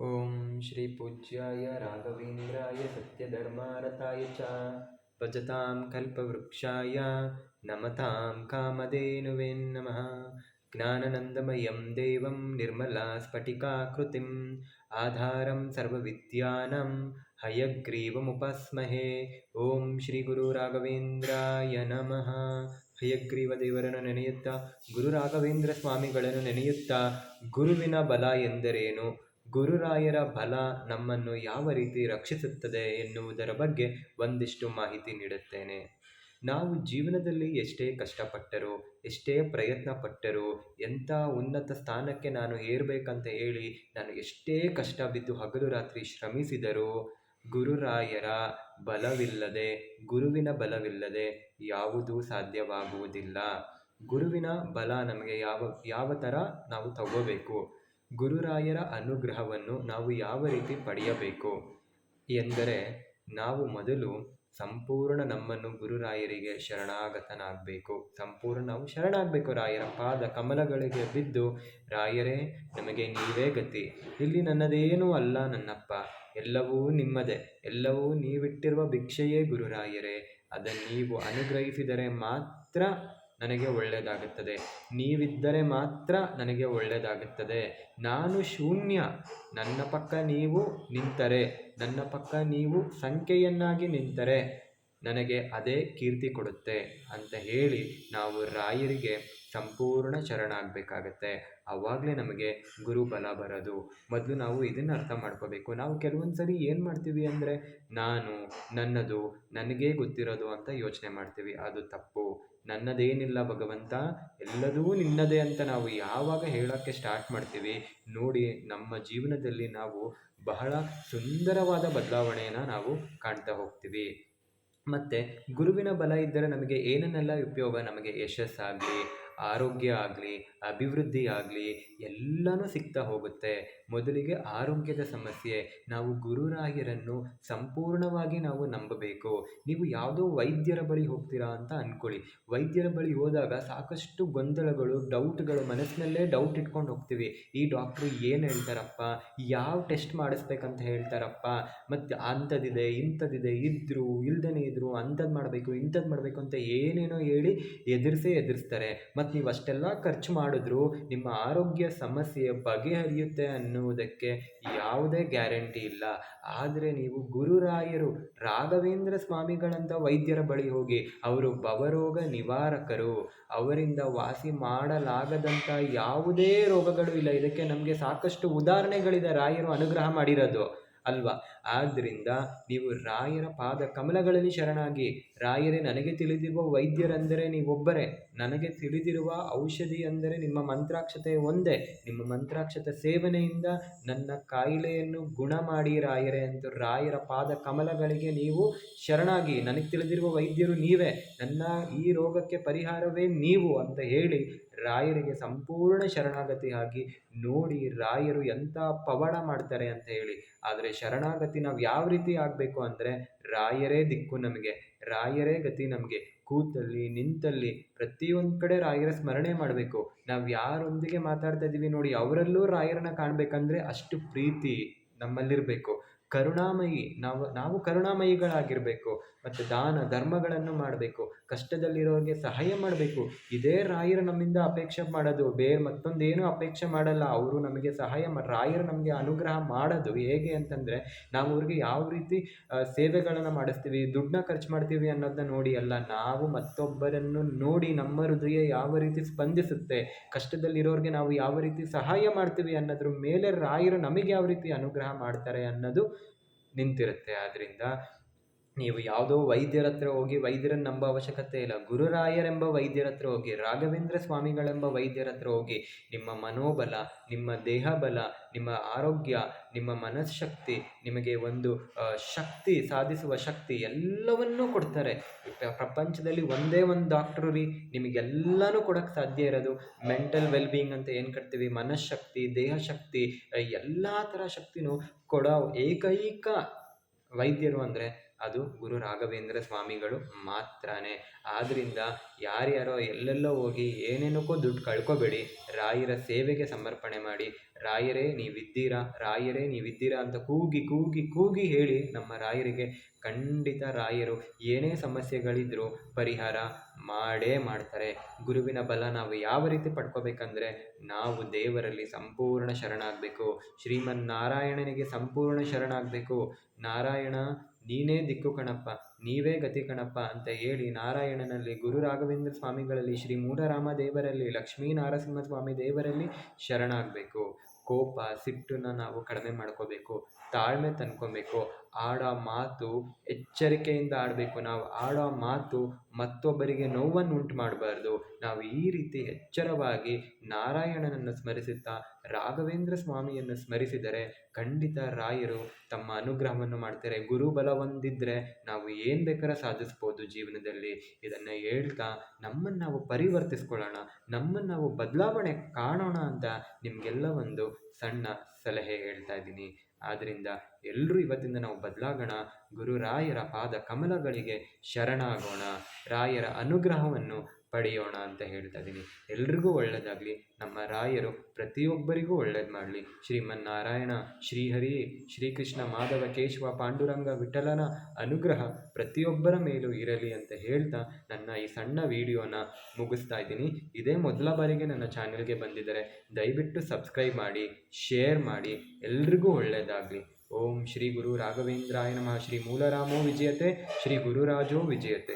ॐ श्रीपूज्याय राघवेन्द्राय सत्यधर्मारताय च भजतां कल्पवृक्षाय नमतां कामधेनुवे नमः ज्ञाननन्दमयं देवं निर्मलास्फटिकाकृतिम् आधारं सर्वविद्यानां ಹಯಗ್ರೀವಮುಪಸ್ಮಹೇ ಓಂ ಶ್ರೀ ಗುರು ರಾಘವೇಂದ್ರಾಯ ನಮಃ ಹಯಗ್ರೀವ ದೇವರನ್ನು ನೆನೆಯುತ್ತಾ ಗುರು ರಾಘವೇಂದ್ರ ಸ್ವಾಮಿಗಳನ್ನು ನೆನೆಯುತ್ತಾ ಗುರುವಿನ ಬಲ ಎಂದರೇನು ಗುರುರಾಯರ ಬಲ ನಮ್ಮನ್ನು ಯಾವ ರೀತಿ ರಕ್ಷಿಸುತ್ತದೆ ಎನ್ನುವುದರ ಬಗ್ಗೆ ಒಂದಿಷ್ಟು ಮಾಹಿತಿ ನೀಡುತ್ತೇನೆ. ನಾವು ಜೀವನದಲ್ಲಿ ಎಷ್ಟೇ ಕಷ್ಟಪಟ್ಟರೂ, ಎಷ್ಟೇ ಪ್ರಯತ್ನ ಪಟ್ಟರೂ ಎಂಥ ಉನ್ನತ ಸ್ಥಾನಕ್ಕೆ ನಾನು ಏರಬೇಕಂತ ಹೇಳಿ ನಾನು ಎಷ್ಟೇ ಕಷ್ಟ ಬಿದ್ದು ಹಗಲು ರಾತ್ರಿ ಶ್ರಮಿಸಿದರೂ ಗುರುರಾಯರ ಬಲವಿಲ್ಲದೆ, ಗುರುವಿನ ಬಲವಿಲ್ಲದೆ ಯಾವುದೂ ಸಾಧ್ಯವಾಗುವುದಿಲ್ಲ. ಗುರುವಿನ ಬಲ ನಮಗೆ ಯಾವ ಯಾವ ಥರ ನಾವು ತಗೋಬೇಕು? ಗುರುರಾಯರ ಅನುಗ್ರಹವನ್ನು ನಾವು ಯಾವ ರೀತಿ ಪಡೆಯಬೇಕು? ಎಂದರೆ, ನಾವು ಮೊದಲು ಸಂಪೂರ್ಣ ನಮ್ಮನ್ನು ಗುರುರಾಯರಿಗೆ ಶರಣಾಗತನಾಗಬೇಕು. ಸಂಪೂರ್ಣ ನಾವು ಶರಣಾಗಬೇಕು. ರಾಯರ ಪಾದ ಕಮಲಗಳಿಗೆ ಬಿದ್ದು, ರಾಯರೇ, ನಮಗೆ ನೀವೇ ಗತಿ. ಇಲ್ಲಿ ನನ್ನದೇನೂ ಅಲ್ಲ ನನ್ನಪ್ಪ. ಎಲ್ಲವೂ ನಿಮ್ಮದೇ. ಎಲ್ಲವೂ ನೀವಿಟ್ಟಿರುವ ಭಿಕ್ಷೆಯೇ ಗುರುರಾಯರೇ. ಅದನ್ನು ನೀವು ಅನುಗ್ರಹಿಸಿದರೆ ಮಾತ್ರ ನನಗೆ ಒಳ್ಳೆಯದಾಗುತ್ತದೆ ನೀವಿದ್ದರೆ ಮಾತ್ರ ನನಗೆ ಒಳ್ಳೆಯದಾಗುತ್ತದೆ ನಾನು ಶೂನ್ಯ. ನನ್ನ ಪಕ್ಕ ನೀವು ನಿಂತರೆ. ನನ್ನ ಪಕ್ಕ ನೀವು ಸಂಖ್ಯೆಯನ್ನಾಗಿ ನಿಂತರೆ. ನನಗೆ ಅದೇ ಕೀರ್ತಿ ಕೊಡುತ್ತೆ ಅಂತ ಹೇಳಿ ನಾವು ರಾಯರಿಗೆ ಸಂಪೂರ್ಣ ಶರಣಾಗಬೇಕಾಗತ್ತೆ. ಆವಾಗಲೇ ನಮಗೆ ಗುರುಬಲ ಬರೋದು. ಮೊದಲು ನಾವು ಇದನ್ನು ಅರ್ಥ ಮಾಡ್ಕೋಬೇಕು. ನಾವು ಕೆಲವೊಂದು ಸರಿ ಏನು ಮಾಡ್ತೀವಿ ಅಂದರೆ, ನಾನು ನನ್ನದು ನನಗೇ ಗೊತ್ತಿರೋದು ಅಂತ ಯೋಚನೆ ಮಾಡ್ತೀವಿ. ಅದು ತಪ್ಪು. ನನ್ನದೇನಿಲ್ಲ ಭಗವಂತ, ಎಲ್ಲದೂ ನಿನ್ನದೇ ಅಂತ ನಾವು ಯಾವಾಗ ಹೇಳೋಕ್ಕೆ ಸ್ಟಾರ್ಟ್ ಮಾಡ್ತೀವಿ? ನೋಡಿ, ನಮ್ಮ ಜೀವನದಲ್ಲಿ ನಾವು ಬಹಳ ಸುಂದರವಾದ ಬದಲಾವಣೆಯನ್ನು ನಾವು ಕಾಣ್ತಾ ಹೋಗ್ತೀವಿ. ಮತ್ತು ಗುರುವಿನ ಬಲ ಇದ್ದರೆ ನಮಗೆ ಏನನ್ನೆಲ್ಲ ಉಪಯೋಗ? ನಮಗೆ ಯಶಸ್ಸಾಗಲಿ ಆರೋಗ್ಯ ಆಗಲಿ, ಅಭಿವೃದ್ಧಿ ಆಗಲಿ, ಎಲ್ಲನೂ ಸಿಗ್ತಾ ಹೋಗುತ್ತೆ. ಮೊದಲಿಗೆ ಆರೋಗ್ಯದ ಸಮಸ್ಯೆ, ನಾವು ಗುರುರಾಯರನ್ನು ಸಂಪೂರ್ಣವಾಗಿ ನಾವು ನಂಬಬೇಕು. ನೀವು ಯಾವುದೋ ವೈದ್ಯರ ಬಳಿ ಹೋಗ್ತೀರಾ ಅಂತ ಅಂದ್ಕೊಳ್ಳಿ ವೈದ್ಯರ ಬಳಿ ಹೋದಾಗ ಸಾಕಷ್ಟು ಗೊಂದಲಗಳು, ಡೌಟ್ಗಳು, ಮನಸ್ಸಿನಲ್ಲೇ ಡೌಟ್ ಇಟ್ಕೊಂಡು ಹೋಗ್ತೀವಿ. ಈ ಡಾಕ್ಟ್ರು ಏನು ಹೇಳ್ತಾರಪ್ಪ? ಯಾವ ಟೆಸ್ಟ್ ಮಾಡಿಸ್ಬೇಕಂತ ಹೇಳ್ತಾರಪ್ಪ? ಮತ್ತು ಅಂಥದ್ದಿದೆ, ಇಂಥದ್ದಿದೆ ಇದ್ದರು ಇಲ್ದೇ ಇದ್ದರು ಅಂಥದ್ದು ಮಾಡಬೇಕು ಇಂಥದ್ದು ಮಾಡಬೇಕು ಅಂತ ಏನೇನೋ ಹೇಳಿ ಎದುರಿಸೇ ಎದುರಿಸ್ತಾರೆ. ಮತ್ತು ನೀವು ಅಷ್ಟೆಲ್ಲ ಖರ್ಚು ಮಾಡಿದ್ರು ನಿಮ್ಮ ಆರೋಗ್ಯ ಸಮಸ್ಯೆ ಬಗೆಹರಿಯುತ್ತೆ ಅನ್ನುವುದಕ್ಕೆ ಯಾವುದೇ ಗ್ಯಾರಂಟಿ ಇಲ್ಲ. ಆದರೆ ನೀವು ಗುರುರಾಯರು, ರಾಘವೇಂದ್ರ ಸ್ವಾಮಿಗಳಂಥ ವೈದ್ಯರ ಬಳಿ ಹೋಗಿ ಅವರು ಭವರೋಗ ನಿವಾರಕರು. ಅವರಿಂದ ವಾಸಿ ಮಾಡಲಾಗದಂಥ ಯಾವುದೇ ರೋಗಗಳು ಇಲ್ಲ. ಇದಕ್ಕೆ ನಮಗೆ ಸಾಕಷ್ಟು ಉದಾಹರಣೆಗಳಿದೆ. ರಾಯರು ಅನುಗ್ರಹ ಮಾಡಿರೋದು. ಅಲ್ವಾ? ಆದ್ದರಿಂದ ನೀವು ರಾಯರ ಪಾದ ಕಮಲಗಳಲ್ಲಿ ಶರಣಾಗಿ, ರಾಯರೇ ನನಗೆ ತಿಳಿದಿರುವ ವೈದ್ಯರೆಂದರೆ ನೀವೊಬ್ಬರೇ. ನನಗೆ ತಿಳಿದಿರುವ ಔಷಧಿ ಅಂದರೆ ನಿಮ್ಮ ಮಂತ್ರಾಕ್ಷತೆ ಒಂದೇ. ನಿಮ್ಮ ಮಂತ್ರಾಕ್ಷತೆ ಸೇವನೆಯಿಂದ ನನ್ನ ಕಾಯಿಲೆಯನ್ನು ಗುಣ ಮಾಡಿ ರಾಯರೇ ಅಂತ ರಾಯರ ಪಾದ ಕಮಲಗಳಿಗೆ ನೀವು ಶರಣಾಗಿ, ನನಗೆ ತಿಳಿದಿರುವ ವೈದ್ಯರು ನೀವೇ. ನನ್ನ ಈ ರೋಗಕ್ಕೆ ಪರಿಹಾರವೇ ನೀವು ಅಂತ ಹೇಳಿ ರಾಯರಿಗೆ ಸಂಪೂರ್ಣ ಶರಣಾಗತಿ ಆಗಿ ನೋಡಿ ರಾಯರು ಎಂಥ ಪವಾಡ ಮಾಡ್ತಾರೆ ಅಂತ ಹೇಳಿ. ಆದರೆ ಶರಣಾಗತಿ ನಾವು ಯಾವ ರೀತಿ ಆಗಬೇಕು ಅಂದರೆ ರಾಯರೇ ದಿಕ್ಕು ನಮಗೆ, ರಾಯರೇ ಗತಿ ನಮಗೆ. ಕೂತಲ್ಲಿ, ನಿಂತಲ್ಲಿ ಪ್ರತಿಯೊಂದು ಕಡೆ ರಾಯರ ಸ್ಮರಣೆ ಮಾಡಬೇಕು. ನಾವು ಯಾರೊಂದಿಗೆ ಮಾತಾಡ್ತಾ ಇದ್ದೀವಿ ನೋಡಿ, ಅವರಲ್ಲೂ ರಾಯರನ್ನ ಕಾಣಬೇಕಂದ್ರೆ ಅಷ್ಟು ಪ್ರೀತಿ ನಮ್ಮಲ್ಲಿರಬೇಕು. ಕರುಣಾಮಯಿ, ನಾವು ನಾವು ಕರುಣಾಮಯಿಗಳಾಗಿರಬೇಕು, ಮತ್ತು ದಾನ, ಧರ್ಮಗಳನ್ನು ಮಾಡಬೇಕು, ಕಷ್ಟದಲ್ಲಿರೋರಿಗೆ ಸಹಾಯ ಮಾಡಬೇಕು. ಇದೇ ರಾಯರು ನಮ್ಮಿಂದ ಅಪೇಕ್ಷೆ ಮಾಡೋದು. ಬೇರೆ ಮತ್ತೊಂದೇನು ಅಪೇಕ್ಷೆ ಮಾಡಲ್ಲ. ಅವರು ನಮಗೆ ಸಹಾಯ ರಾಯರು ನಮಗೆ ಅನುಗ್ರಹ ಮಾಡೋದು. ಹೇಗೆ ಅಂತಂದರೆ, ನಾವು ಅವ್ರಿಗೆ ಯಾವ ರೀತಿ ಸೇವೆಗಳನ್ನು ಮಾಡಿಸ್ತೀವಿ, ದುಡ್ಡನ್ನ ಖರ್ಚು ಮಾಡ್ತೀವಿ ಅನ್ನೋದನ್ನ ನೋಡಿ ಅಲ್ಲ, ನಾವು ಮತ್ತೊಬ್ಬರನ್ನು ನೋಡಿ ನಮ್ಮ ಹೃದಯ ಯಾವ ರೀತಿ ಸ್ಪಂದಿಸುತ್ತೆ, ಕಷ್ಟದಲ್ಲಿರೋರಿಗೆ ನಾವು ಯಾವ ರೀತಿ ಸಹಾಯ ಮಾಡ್ತೀವಿ ಅನ್ನೋದ್ರ ಮೇಲೆ ರಾಯರು ನಮಗೆ ಯಾವ ರೀತಿ ಅನುಗ್ರಹ ಮಾಡ್ತಾರೆ ಅನ್ನೋದು ನಿಂತಿರುತ್ತೆ. ಆದ್ದರಿಂದ ನೀವು ಯಾವುದೋ ವೈದ್ಯರ ಹತ್ರ ಹೋಗಿ ವೈದ್ಯರನ್ನು ನಂಬ ಅವಶ್ಯಕತೆ ಇಲ್ಲ. ಗುರುರಾಯರೆಂಬ ವೈದ್ಯರ ಹತ್ರ ಹೋಗಿ, ರಾಘವೇಂದ್ರ ಸ್ವಾಮಿಗಳೆಂಬ ವೈದ್ಯರ ಹತ್ರ ಹೋಗಿ, ನಿಮ್ಮ ಮನೋಬಲ, ನಿಮ್ಮ ದೇಹಬಲ, ನಿಮ್ಮ ಆರೋಗ್ಯ, ನಿಮ್ಮ ಮನಃಶಕ್ತಿ, ನಿಮಗೆ ಒಂದು ಶಕ್ತಿ, ಸಾಧಿಸುವ ಶಕ್ತಿ ಎಲ್ಲವನ್ನೂ ಕೊಡ್ತಾರೆ. ಪ್ರಪಂಚದಲ್ಲಿ ಒಂದೇ ಒಂದು ಡಾಕ್ಟ್ರು ರೀ, ನಿಮಗೆಲ್ಲನೂ ಕೊಡೋಕ್ಕೆ ಸಾಧ್ಯ ಇರೋದು. ಮೆಂಟಲ್ ವೆಲ್ಬೀಯಿಂಗ್ ಅಂತ ಏನು ಕಟ್ತೀವಿ? ಮನಃಶಕ್ತಿ ದೇಹ ಶಕ್ತಿ ಎಲ್ಲ ಥರ ಶಕ್ತಿನೂ ಕೊಡೋ ಏಕೈಕ ವೈದ್ಯರು ಅಂದರೆ ಅದು ಗುರು ರಾಘವೇಂದ್ರ ಸ್ವಾಮಿಗಳು ಮಾತ್ರನೇ. ಆದ್ದರಿಂದ ಯಾರ್ಯಾರೋ ಎಲ್ಲೆಲ್ಲೋ ಹೋಗಿ ಏನೇನಕ್ಕೋ ದುಡ್ಡು ಕಳ್ಕೊಬೇಡಿ. ರಾಯರ ಸೇವೆಗೆ ಸಮರ್ಪಣೆ ಮಾಡಿ. ರಾಯರೇ ನೀವಿದ್ದೀರಾ? ರಾಯರೇ ನೀವಿದ್ದೀರಾ ಅಂತ ಕೂಗಿ ಕೂಗಿ ಕೂಗಿ ಹೇಳಿ ನಮ್ಮ ರಾಯರಿಗೆ ಖಂಡಿತ ರಾಯರು ಏನೇ ಸಮಸ್ಯೆಗಳಿದ್ರೂ ಪರಿಹಾರ ಮಾಡೇ ಮಾಡ್ತಾರೆ. ಗುರುವಿನ ಬಲ ನಾವು ಯಾವ ರೀತಿ ಪಡ್ಕೋಬೇಕಂದ್ರೆ ನಾವು ದೇವರಲ್ಲಿ ಸಂಪೂರ್ಣ ಶರಣಾಗಬೇಕು. ಶ್ರೀಮನ್ನಾರಾಯಣನಿಗೆ ಸಂಪೂರ್ಣ ಶರಣಾಗಬೇಕು. ನಾರಾಯಣ ನೀನೇ ದಿಕ್ಕು ಕಣಪ್ಪ, ನೀವೇ ಗತಿ ಕಣಪ್ಪ ಅಂತ ಹೇಳಿ ನಾರಾಯಣನಲ್ಲಿ ಗುರು ರಾಘವೇಂದ್ರ ಸ್ವಾಮಿಗಳಲ್ಲಿ, ಶ್ರೀ ಮೂಢರಾಮ ದೇವರಲ್ಲಿ ಲಕ್ಷ್ಮೀ ನಾರಸಿಂಹ ಸ್ವಾಮಿ ದೇವರಲ್ಲಿ ಶರಣಾಗಬೇಕು. ಕೋಪ ಸಿಟ್ಟನ್ನು ನಾವು ಕಡಿಮೆ ಮಾಡ್ಕೋಬೇಕು. ತಾಳ್ಮೆ ತಂದ್ಕೊಬೇಕು. ಆಡೋ ಮಾತು ಎಚ್ಚರಿಕೆಯಿಂದ ಆಡಬೇಕು. ನಾವು ಆಡೋ ಮಾತು ಮತ್ತೊಬ್ಬರಿಗೆ ನೋವನ್ನು ಉಂಟು ಮಾಡಬಾರ್ದು ನಾವು ಈ ರೀತಿ ಎಚ್ಚರವಾಗಿ ನಾರಾಯಣನನ್ನು ಸ್ಮರಿಸುತ್ತಾ, ರಾಘವೇಂದ್ರ ಸ್ವಾಮಿಯನ್ನು ಸ್ಮರಿಸಿದರೆ ಖಂಡಿತ ರಾಯರು ತಮ್ಮ ಅನುಗ್ರಹವನ್ನು ಮಾಡ್ತಾರೆ. ಗುರುಬಲ ಹೊಂದಿದ್ರೆ ನಾವು ಏನು ಬೇಕಾರ ಸಾಧಿಸ್ಬೋದು ಜೀವನದಲ್ಲಿ. ಇದನ್ನು ಹೇಳ್ತಾ ನಮ್ಮನ್ನು ನಾವು ಪರಿವರ್ತಿಸ್ಕೊಳ್ಳೋಣ, ನಮ್ಮನ್ನು ನಾವು ಬದಲಾವಣೆ ಕಾಣೋಣ ಅಂತ ನಿಮಗೆಲ್ಲ ಒಂದು ಸಣ್ಣ ಸಲಹೆ ಹೇಳ್ತಾ ಇದ್ದೀನಿ. ಆದ್ದರಿಂದ ಎಲ್ಲರೂ ಇವತ್ತಿಂದ ನಾವು ಬದಲಾಗೋಣ. ಗುರುರಾಯರ ಪಾದ ಕಮಲಗಳಿಗೆ ಶರಣಾಗೋಣ. ರಾಯರ ಅನುಗ್ರಹವನ್ನು ಪಡೆಯೋಣ ಅಂತ ಹೇಳ್ತಾ ಇದ್ದೀನಿ. ಎಲ್ರಿಗೂ ಒಳ್ಳೆಯದಾಗಲಿ ನಮ್ಮ ರಾಯರು ಪ್ರತಿಯೊಬ್ಬರಿಗೂ ಒಳ್ಳೇದು ಮಾಡಲಿ. ಶ್ರೀಮನ್ನಾರಾಯಣ, ಶ್ರೀಹರಿ, ಶ್ರೀಕೃಷ್ಣ ಮಾಧವ, ಕೇಶವ, ಪಾಂಡುರಂಗ, ವಿಠಲನ ಅನುಗ್ರಹ ಪ್ರತಿಯೊಬ್ಬರ ಮೇಲೂ ಇರಲಿ ಅಂತ ಹೇಳ್ತಾ ನನ್ನ ಈ ಸಣ್ಣ ವಿಡಿಯೋನ ಮುಗಿಸ್ತಾ ಇದ್ದೀನಿ. ಇದೇ ಮೊದಲ ಬಾರಿಗೆ ನನ್ನ ಚಾನೆಲ್ಗೆ ಬಂದಿದ್ದರೆ ದಯವಿಟ್ಟು ಸಬ್ಸ್ಕ್ರೈಬ್ ಮಾಡಿ, ಶೇರ್ ಮಾಡಿ. ಎಲ್ರಿಗೂ ಒಳ್ಳೆಯದಾಗಲಿ ಓಂ ಶ್ರೀ ಗುರು ರಾಘವೇಂದ್ರಾಯ ನಮಃ. ಶ್ರೀ ಮೂಲರಾಮೋ ವಿಜಯತೆ. ಶ್ರೀ ಗುರುರಾಜೋ ವಿಜಯತೆ.